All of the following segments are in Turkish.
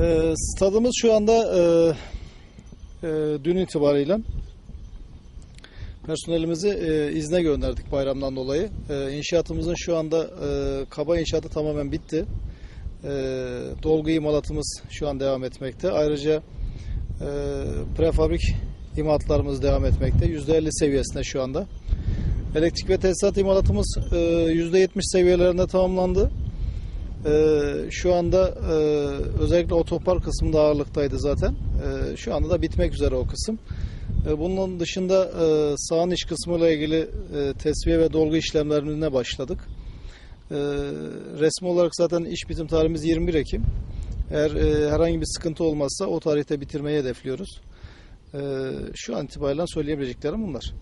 Ee, stadımız şu anda e, e, dün itibariyle personelimizi e, izne gönderdik bayramdan dolayı. E, inşaatımızın şu anda e, kaba inşaatı tamamen bitti. E, dolgu imalatımız şu an devam etmekte. Ayrıca e, prefabrik imalatlarımız devam etmekte. %50 seviyesinde şu anda. Elektrik ve tesisat imalatımız e, %70 seviyelerinde tamamlandı. Ee, şu anda e, özellikle otopark kısmında ağırlıktaydı zaten. Ee, şu anda da bitmek üzere o kısım. Ee, bunun dışında e, sağın iç kısmıyla ilgili e, tesviye ve dolgu işlemlerine başladık. Ee, resmi olarak zaten iş bitim tarihimiz 21 Ekim. Eğer e, herhangi bir sıkıntı olmazsa o tarihte bitirmeyi hedefliyoruz. Ee, şu an itibariyle söyleyebileceklerim bunlar.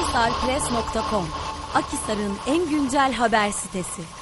akisarpress.com Akisar'ın en güncel haber sitesi.